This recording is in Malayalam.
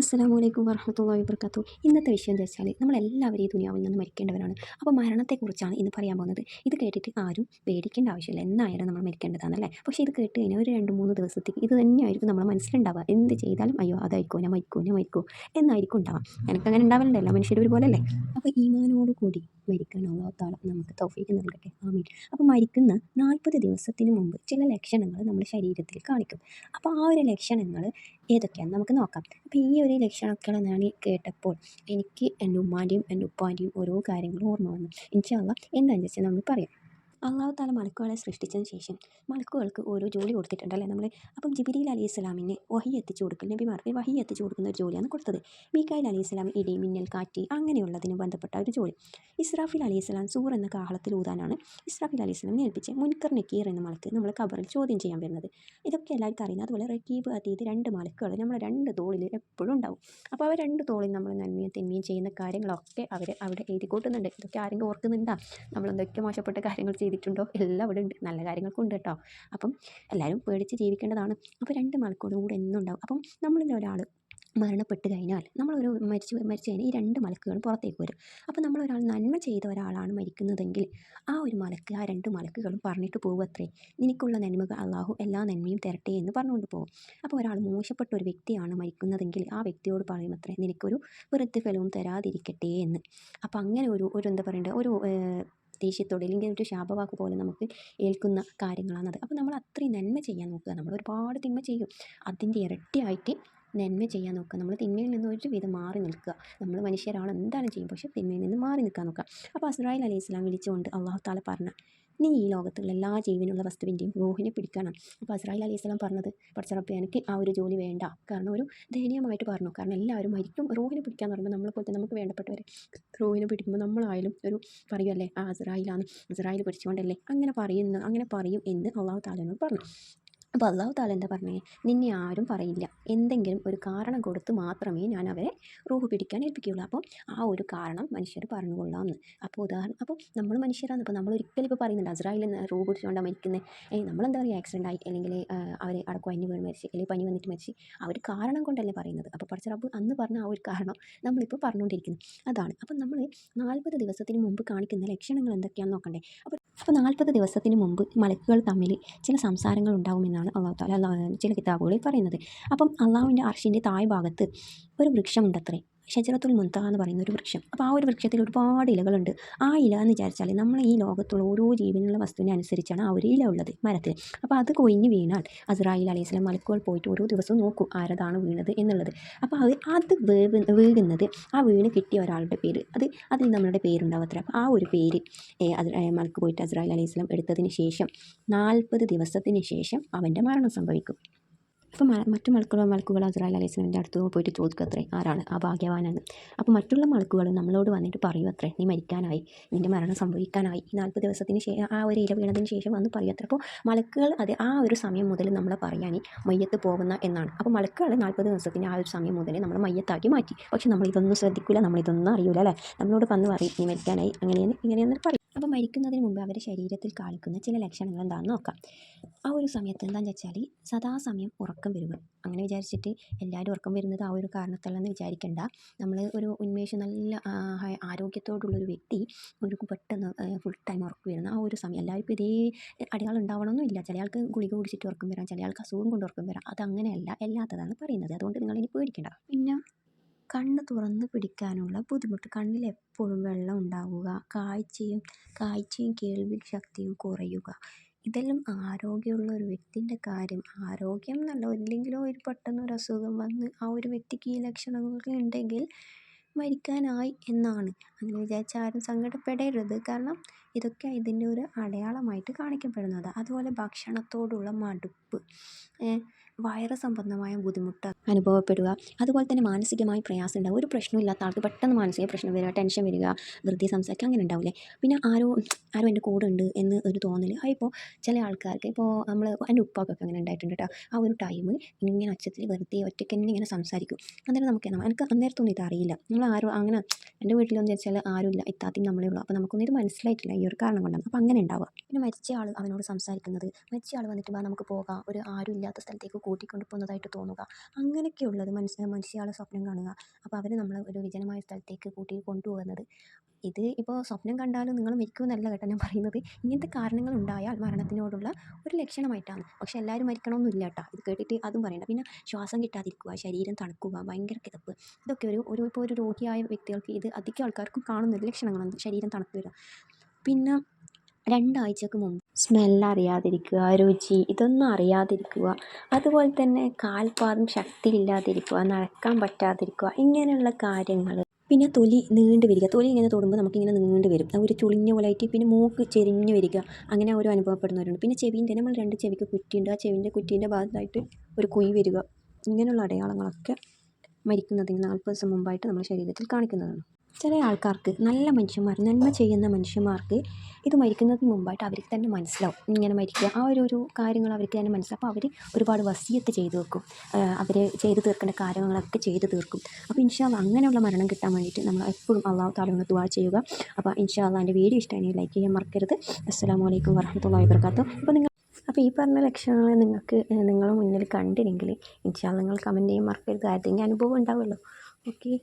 അസ്സാം വലൈക്കും വർഹമത്തല്ലാഹി വർക്കാത്തു ഇന്നത്തെ വിഷയം വെച്ചാൽ നമ്മളെല്ലാവരും ഈ ദുനിയാവിൽ നിന്ന് മരിക്കേണ്ടവരാണ്. അപ്പോൾ മരണത്തെക്കുറിച്ചാണ് ഇന്ന് പറയാൻ പോകുന്നത്. ഇത് കേട്ടിട്ട് ആരും പേടിക്കേണ്ട ആവശ്യമില്ല. എന്നായാലും നമ്മൾ മരിക്കേണ്ടതാണല്ലേ? പക്ഷേ ഇത് കേട്ട് കഴിഞ്ഞാൽ ഒരു രണ്ട് മൂന്ന് ദിവസത്തേക്ക് ഇത് തന്നെയായിരിക്കും നമ്മളെ മനസ്സിലുണ്ടാവുക. എന്ത് ചെയ്താലും അയ്യോ അതായിരിക്കും ഞാൻ മരിക്കൂ ഞാൻ മരിക്കൂ എന്നായിരിക്കും ഉണ്ടാവുക. എനിക്കങ്ങനെ ഉണ്ടാവലുണ്ടല്ലോ മനുഷ്യർ ഒരുപോലെ അല്ലേ? അപ്പോൾ ഈമാനോട് കൂടി മരിക്കാൻ അള്ളാഹത്താല നമുക്ക് തൗഫീക്ക് നൽകട്ടെ. ആമീൻ. അപ്പോൾ മരിക്കുന്ന നാൽപ്പത് ദിവസത്തിന് മുമ്പ് ചില ലക്ഷണങ്ങൾ നമ്മുടെ ശരീരത്തിൽ കാണിക്കും. അപ്പോൾ ആ ഒരു ലക്ഷണങ്ങൾ ഏതൊക്കെയാണെന്ന് നമുക്ക് നോക്കാം. അപ്പോൾ ഈ ഒരു ലക്ഷണങ്ങൾ ഞാൻ കേട്ടപ്പോൾ എനിക്ക് എന്റെ ഉമ്മാന്റെയും എന്റെ ഉപ്പാന്റെയും ഓരോ കാര്യങ്ങളും ഓർമ്മ വന്നു. ഇൻഷാല്ല എന്താണെന്ന് വെച്ചാൽ നമ്മൾ പറയാം. അള്ളാഹു താല മലക്കുകളെ സൃഷ്ടിച്ചതിന് ശേഷം മലക്കുകൾക്ക് ഓരോ ജോലി കൊടുത്തിട്ടുണ്ടല്ലേ നമ്മൾ അപ്പം ജിബിരിയിൽ അലി ഇസ്ലാമിനെ വഹി എത്തിച്ചു കൊടുക്കൽ നബിമാർക്ക് വഹി എത്തിച്ചു കൊടുക്കുന്ന ഒരു ജോലിയാണ് കൊടുത്തത്. മീക്കായിൽ അലി ഇസ്ലാം ഇടി മിന്നൽ കാറ്റ് അങ്ങനെയുള്ളതിന് ബന്ധപ്പെട്ട ഒരു ജോലി. ഇസ്രാഫിൽ അലി ഇസ്ലാം സൂർ എന്ന കാഹളത്തിൽ ഊതാനാണ് ഇസ്രാഫിൽ അലി ഇസ്ലാം ഏൽപ്പിച്ച് മുൻകർ നക്കീർ എന്ന മലക്ക് നമ്മൾ കബറിൽ ചോദ്യം ചെയ്യാൻ വരുന്നത്. ഇതൊക്കെ എല്ലാവർക്കും അറിയുന്നത് അതുപോലെ റക്കീബ് അതീത് രണ്ട് മലക്കുകൾ നമ്മുടെ രണ്ട് തോളിൽ എപ്പോഴും ഉണ്ടാവും. അപ്പോൾ അവർ രണ്ട് തോളിൽ നമ്മൾ നന്മയും തിന്മയും ചെയ്യുന്ന കാര്യങ്ങളൊക്കെ അവർ അവിടെ എഴുതി കൂട്ടുന്നുണ്ട്. ഇതൊക്കെ ആരെങ്കിലും ഓർക്കുന്നുണ്ടോ? നമ്മൾ എന്തൊക്കെ മോശപ്പെട്ട കാര്യങ്ങൾ ചെയ്തിട്ടുണ്ടോ? എല്ലാം അവിടെ ഉണ്ട്. നല്ല കാര്യങ്ങൾക്കും ഉണ്ട് കേട്ടോ. അപ്പം എല്ലാവരും പേടിച്ച് ജീവിക്കേണ്ടതാണ്. അപ്പോൾ രണ്ട് മലക്കോടും കൂടെ എന്നും ഉണ്ടാവും. അപ്പം നമ്മളിൽ ഒരാൾ മരണപ്പെട്ട് കഴിഞ്ഞാൽ നമ്മളൊരു മരിച്ചു മരിച്ചു കഴിഞ്ഞാൽ ഈ രണ്ട് മലക്കുകളും പുറത്തേക്ക് വരും. അപ്പോൾ ഒരാൾ നന്മ ചെയ്ത ഒരാളാണ് മരിക്കുന്നതെങ്കിൽ ആ ഒരു മലക്ക് ആ രണ്ട് മലക്കുകളും പറഞ്ഞിട്ട് പോകും അത്രേ നിനക്കുള്ള നന്മകൾ അള്ളാഹു എല്ലാ നന്മയും തരട്ടെ എന്ന് പറഞ്ഞുകൊണ്ട് പോകും അപ്പോൾ ഒരാൾ മോശപ്പെട്ട ഒരു വ്യക്തിയാണ് മരിക്കുന്നതെങ്കിൽ ആ വ്യക്തിയോട് പറയും അത്രേ നിനക്കൊരു പ്രതിഫലവും തരാതിരിക്കട്ടെ എന്ന്. അപ്പോൾ അങ്ങനെ ഒരു ഒരു എന്താ പറയേണ്ടത് ഒരു ദേഷ്യത്തോടെ അല്ലെങ്കിൽ ഒരു ശാപവാക്ക് പോലെ നമുക്ക് ഏൽക്കുന്ന കാര്യങ്ങളാണത്. അപ്പോൾ നമ്മൾ അത്രയും നന്മ ചെയ്യാൻ നോക്കുക. നമ്മൾ ഒരുപാട് തിന്മ ചെയ്യും. അതിന്റെ ഇരട്ടിയായിട്ട് നന്മ ചെയ്യാൻ നോക്കുക. നമ്മൾ തിന്മയിൽ നിന്ന് ഒരു വിധം മാറി നിൽക്കുക. നമ്മൾ മനുഷ്യരാൾ എന്താണ് ചെയ്യും പക്ഷേ തിന്മയിൽ നിന്ന് മാറി നിൽക്കാൻ നോക്കുക. അപ്പോൾ അസ്രായിൽ അലൈഹി ഇസ്ലാം വിളിച്ചുകൊണ്ട് അള്ളാഹു താല പറഞ്ഞ നീ ഈ ലോകത്തുള്ള എല്ലാ ജീവനുള്ള വസ്തുവിന്റെയും റൂഹിനെ പിടിക്കണം. അപ്പോൾ അസ്രായിൽ അലൈഹി സ്വലാം പറഞ്ഞത് പഠിച്ചറപ്പ് എനിക്ക് ആ ഒരു ജോലി വേണ്ട. കാരണം ഒരു ദയനീയമായിട്ട് പറഞ്ഞു. കാരണം എല്ലാവരും മരിക്കും. റൂഹിനെ പിടിക്കാന്ന് പറയുമ്പോൾ നമ്മളെ പോലത്തെ നമുക്ക് വേണ്ടപ്പെട്ടവരെ റൂഹിനെ പിടിക്കുമ്പോൾ നമ്മളായാലും ഒരു പറയുമല്ലേ ആ അസ്രായിലാണ്. അസ്രായിൽ പിടിച്ചുകൊണ്ടല്ലേ അങ്ങനെ പറയുന്നു അങ്ങനെ പറയും എന്ന് അള്ളാഹു താലനോട് പറഞ്ഞു. അപ്പോൾ അള്ളാഹു താല എന്താ പറഞ്ഞേ? നിന്നെ ആരും പറയില്ല. എന്തെങ്കിലും ഒരു കാരണം കൊടുത്ത് മാത്രമേ ഞാൻ അവരെ റൂഹ് പിടിക്കാൻ ഏൽപ്പിക്കുകയുള്ളൂ. അപ്പോൾ ആ ഒരു കാരണം മനുഷ്യർ പറഞ്ഞുകൊള്ളാമെന്ന് അപ്പോൾ ഉദാഹരണം അപ്പോൾ നമ്മൾ മനുഷ്യരാണ് അപ്പോൾ നമ്മൾ ഒരിക്കലും ഇപ്പോൾ പറയുന്നുണ്ട് അസ്രായിൽ നിന്ന് റൂഹ് പിടിച്ചുകൊണ്ടാണ് മരിക്കുന്നത് ഏയ് നമ്മളെന്താ പറയുക ആക്സിഡന്റ് ആയി. അല്ലെങ്കിൽ അവർ അവിടെ കുഴഞ്ഞ് വീണ് മരിച്ച് അല്ലെങ്കിൽ പനി വന്നിട്ട് മരിച്ച്. ആ ഒരു കാരണം കൊണ്ടല്ലേ പറയുന്നത്. അപ്പോൾ പഠിച്ച റബ്ബ് അന്ന് പറഞ്ഞ ആ ഒരു കാരണം നമ്മളിപ്പോൾ പറഞ്ഞുകൊണ്ടിരിക്കുന്നു. അതാണ്. അപ്പം നമ്മൾ നാൽപ്പത് ദിവസത്തിന് മുമ്പ് കാണിക്കുന്ന ലക്ഷണങ്ങൾ എന്തൊക്കെയാണെന്ന് നോക്കണ്ടേ? അപ്പോൾ അപ്പോൾ നാൽപ്പത് ദിവസത്തിന് മുമ്പ് മലക്കുകൾ തമ്മിൽ ചില സംസാരങ്ങൾ ഉണ്ടാകുമെന്നാണ് അള്ളാഹു താല ചില കിതാബുകളിൽ പറയുന്നത്. അപ്പം അള്ളാഹുവിന്റെ അർഷിന്റെ തായ് ഭാഗത്ത് ഒരു വൃക്ഷമുണ്ടത്രേ. ഷജറത്തുൽ മുൻതഹ എന്ന് പറയുന്ന ഒരു വൃക്ഷം. അപ്പോൾ ആ ഒരു വൃക്ഷത്തിൽ ഒരുപാട് ഇലകളുണ്ട്. ആ ഇല എന്ന് വിചാരിച്ചാൽ നമ്മൾ ഈ ലോകത്തുള്ള ഓരോ ജീവനുള്ള വസ്തുവിനെ അനുസരിച്ചാണ് ആ ഒരു ഇല ഉള്ളത് മരത്തിൽ അപ്പോൾ അത് കൊയിഞ്ഞ് വീണാൽ അസ്രായിൽ അലൈഹി സ്വലം മലക്കുകൾ പോയിട്ട് ഓരോ ദിവസവും നോക്കും ആരതാണ് വീണത് എന്നുള്ളത്. അപ്പോൾ അത് അത് വീഴുന്നത് ആ വീണ് കിട്ടിയ ഒരാളുടെ പേര്. അത് അതിൽ നമ്മളുടെ പേരുണ്ടാവത്ര. അപ്പോൾ ആ ഒരു പേര് മലക്ക് പോയിട്ട് അസ്രായിൽ അലൈഹി സ്വലം എടുത്തതിന് ശേഷം നാൽപ്പത് ദിവസത്തിന് ശേഷം അവന്റെ മരണം സംഭവിക്കും. അപ്പോൾ മറ്റു മലക്കുകൾ മലക്കുകൾ അലൈഹി സ്വലമിന്റെ അടുത്ത് പോയിട്ട് ചോദിക്കുക അത്രേ ആരാണ് ആ ഭാഗ്യവാനാണ്. അപ്പോൾ മറ്റുള്ള മലക്കുകൾ നമ്മളോട് വന്നിട്ട് പറയൂ അത്രേ നീ മരിക്കാനായി നിന്റെ മരണം സംഭവിക്കാനായി ഈ നാൽപ്പത് ദിവസത്തിന് ശേഷം ആ ഒരു ഇല വീണതിന് ശേഷം വന്ന് പറയൂ അത്ര. അപ്പോൾ മലക്കുകൾ അത് ആ ഒരു സമയം മുതൽ നമ്മളെ പറയാൻ മയ്യത്ത് പോകുന്ന എന്നാണ്. അപ്പോൾ മലക്കുകൾ നാൽപ്പത് ദിവസത്തിന് ആ ഒരു സമയം മുതൽ നമ്മൾ മയ്യത്താക്കി മാറ്റി. പക്ഷെ നമ്മൾ ഇതൊന്നും ശ്രദ്ധിക്കില്ല നമ്മളിതൊന്നും അറിയില്ല അല്ലേ? നമ്മളോട് വന്ന് പറയും നീ മരിക്കാനായി അങ്ങനെയെന്ന് ഇങ്ങനെയെന്ന് പറയും. അപ്പോൾ മരിക്കുന്നതിന് മുമ്പ് അവരുടെ ശരീരത്തിൽ കാണിക്കുന്ന ചില ലക്ഷണങ്ങൾ എന്താണെന്ന് നോക്കാം. ആ ഒരു സമയത്ത് എന്താണെന്ന് വെച്ചാൽ സദാസമയം ഉറക്കം വരിക. അങ്ങനെ വിചാരിച്ചിട്ട് എല്ലാവരും ഉറക്കം വരുന്നത് ആ ഒരു കാരണത്തല്ലെന്ന് വിചാരിക്കേണ്ട. നമ്മൾ ഒരു ഉന്മേഷം നല്ല ആരോഗ്യത്തോടുള്ളൊരു വ്യക്തി ഒരു പെട്ടെന്ന് ഫുൾ ടൈം ഉറക്കം വരുന്ന ആ ഒരു സമയം. എല്ലാവർക്കും ഇതേ അടയാളം ഉണ്ടാവണമെന്നില്ല ചില ആൾക്ക് ഗുളിക കുടിച്ചിട്ട് ഉറക്കം വരാം ചില ആൾക്ക് അസുഖം കൊണ്ട് ഉറക്കം വരാം. അതങ്ങനെയല്ല എല്ലാത്തതാണ് പറയുന്നത്. അതുകൊണ്ട് നിങ്ങൾ ഇനി പേടിക്കേണ്ട. പിന്നെ? കണ്ണ് തുറന്ന് പിടിക്കാനുള്ള ബുദ്ധിമുട്ട്. കണ്ണിൽ എപ്പോഴും വെള്ളം ഉണ്ടാവുക കാഴ്ചയും കാഴ്ചയും കേൾവി ശക്തിയും കുറയുക. ഇതെല്ലാം ആരോഗ്യമുള്ള ഒരു വ്യക്തിന്റെ കാര്യം. ആരോഗ്യം എന്നല്ല ഇല്ലെങ്കിലോ ഒരു പെട്ടെന്ന് ഒരു അസുഖം വന്ന് ആ ഒരു വ്യക്തിക്ക് ഈ ലക്ഷണങ്ങളൊക്കെ ഉണ്ടെങ്കിൽ മരിക്കാനായി എന്നാണ്. അങ്ങനെ വിചാരിച്ച് ആരും സങ്കടപ്പെടരുത്. കാരണം ഇതൊക്കെ ഇതിന്റെ ഒരു അടയാളമായിട്ട് കാണിക്കപ്പെടുന്നത്. അതുപോലെ ഭക്ഷണത്തോടുള്ള മടുപ്പ് വയറ് സംബന്ധമായ ബുദ്ധിമുട്ട് അനുഭവപ്പെടുക. അതുപോലെ തന്നെ മാനസികമായി പ്രയാസം ഉണ്ടാവുക ഒരു പ്രശ്നമില്ലാത്ത ആൾക്ക് പെട്ടെന്ന് മാനസിക പ്രശ്നം വരിക ടെൻഷൻ വരിക വൃത്തി സംസാരിക്കുക അങ്ങനെ ഉണ്ടാവില്ലേ? പിന്നെ ആരോ ആരോ എന്റെ കൂടെ ഉണ്ട് എന്ന് ഒരു തോന്നൽ ഇപ്പോൾ ചില ആൾക്കാർക്ക് ഇപ്പോൾ നമ്മൾ എന്റെ ഉപ്പാക്കൊക്കെ അങ്ങനെ ഉണ്ടായിട്ടുണ്ട് കേട്ടോ. ആ ഒരു ടൈം ഇങ്ങനെ അച്ഛത്തിൽ വെറുതെ ഒറ്റയ്ക്ക് തന്നെ ഇങ്ങനെ സംസാരിക്കും. അന്നേരം നമുക്ക് എനിക്ക് അന്നേരത്തൊന്നും ഇത് അറിയില്ല. നമ്മൾ ആരും അങ്ങനെ എന്റെ വീട്ടിലൊന്നും വെച്ചാൽ ആരുമില്ല ഇത്താത്തിയും നമ്മളേ ഉള്ളൂ. അപ്പോൾ നമുക്കൊന്നും ഇത് മനസ്സിലായിട്ടില്ല ഈ ഒരു കാരണം കൊണ്ടാണ്. അപ്പോൾ അങ്ങനെ ഉണ്ടാവുക. പിന്നെ മരിച്ച ആൾ അവനോട് സംസാരിക്കുന്നത്. മരിച്ച ആൾ വന്നിട്ട് നമുക്ക് പോകാം. ഒരു ആരും ഇല്ലാത്ത സ്ഥലത്തേക്ക് കൂട്ടിക്കൊണ്ട് പോകുന്നതായിട്ട് തോന്നുക. അങ്ങനെയൊക്കെയുള്ളത് മനുഷ്യ മനുഷ്യയാളെ സ്വപ്നം കാണുക. അപ്പോൾ അവർ നമ്മൾ ഒരു വിജനമായ സ്ഥലത്തേക്ക് കൂട്ടി കൊണ്ടുപോകുന്നത്. ഇത് ഇപ്പോൾ സ്വപ്നം കണ്ടാലും നിങ്ങൾ മരിക്കുമെന്നല്ല കേട്ടോ ഞാൻ പറയുന്നത്. ഇങ്ങനത്തെ കാരണങ്ങൾ ഉണ്ടായാൽ മരണത്തിനോടുള്ള ഒരു ലക്ഷണമായിട്ടാണ്. പക്ഷെ എല്ലാവരും മരിക്കണമെന്നില്ല കേട്ടോ. ഇത് കേട്ടിട്ട് അതും പറയണ്ട. പിന്നെ ശ്വാസം കിട്ടാതിരിക്കുക ശരീരം തണുക്കുക ഭയങ്കര കിതപ്പ്. ഇതൊക്കെ ഒരു ഒരു ഇപ്പോൾ ഒരു രോഗിയായ വ്യക്തികൾക്ക് ഇത് അധികം ആൾക്കാർക്കും കാണുന്ന ഒരു ലക്ഷണങ്ങളാണ്. ശരീരം തണുത്തു വരിക. പിന്നെ രണ്ടാഴ്ചക്ക് മുമ്പ്. സ്മെല്ലറിയാതിരിക്കുക രുചി ഇതൊന്നും അറിയാതിരിക്കുക അതുപോലെ തന്നെ കാൽപാദം ശക്തിയില്ലാതിരിക്കുക നടക്കാൻ പറ്റാതിരിക്കുക ഇങ്ങനെയുള്ള കാര്യങ്ങൾ പിന്നെ തൊലി നീണ്ടു വരിക തൊലി ഇങ്ങനെ തൊടുമ്പോൾ നമുക്കിങ്ങനെ നീണ്ടു വരും. ഒരു ചുളിഞ്ഞ പോലെ ആയിട്ട് പിന്നെ മൂക്ക് ചെരിഞ്ഞു വരിക. അങ്ങനെ ഓരോ അനുഭവപ്പെടുന്നവരുണ്ട്. പിന്നെ ചെവിന്റെ നമ്മൾ രണ്ട് ചെവിക്ക് കുറ്റിയുണ്ട്. ആ ചെവിന്റെ കുറ്റീന്റെ ഭാഗത്തായിട്ട് ഒരു കുഴി വരിക. ഇങ്ങനെയുള്ള അടയാളങ്ങളൊക്കെ മരിക്കുന്നതിന് നാൽപ്പത് ദിവസം മുമ്പായിട്ട് നമ്മുടെ ശരീരത്തിൽ കാണിക്കുന്നതാണ്. ചില ആൾക്കാർക്ക് നല്ല മനുഷ്യന്മാർ നന്മ ചെയ്യുന്ന മനുഷ്യന്മാർക്ക് ഇത് മരിക്കുന്നതിന് മുമ്പായിട്ട് അവർക്ക് തന്നെ മനസ്സിലാവും. ഇങ്ങനെ മരിക്കുക. ആ ഒരു ഒരു കാര്യങ്ങൾ അവർക്ക് തന്നെ മനസ്സിലാവും. അപ്പോൾ അവർ ഒരുപാട് വസിയത്ത് ചെയ്തു വെക്കും. അവർ ചെയ്തു തീർക്കേണ്ട കാര്യങ്ങളൊക്കെ ചെയ്തു തീർക്കും. അപ്പോൾ ഇൻഷാല്ല അങ്ങനെയുള്ള മരണം കിട്ടാൻ വേണ്ടിയിട്ട് നമ്മൾ എപ്പോഴും അള്ളാഹു താലോട് ദുവാ ചെയ്യുക. അപ്പോൾ ഇൻഷാല്ല എന്റെ വീഡിയോ ഇഷ്ടമായി ലൈക്ക് ചെയ്യാൻ മറക്കരുത്. അസ്സാം വലൈക്കും വർഹമത്തുള്ളി വർക്കാത്തു അപ്പോൾ നിങ്ങൾ അപ്പോൾ ഈ പറഞ്ഞ ലക്ഷണങ്ങൾ നിങ്ങൾക്ക് നിങ്ങളുടെ മുന്നിൽ കണ്ടില്ലെങ്കിൽ ഇൻഷാല്ല നിങ്ങൾ കമന്റ് ചെയ്യാൻ മറക്കരുത്. ആരുടെയെങ്കിലും അനുഭവം ഉണ്ടാവുമല്ലോ. ഓക്കെ.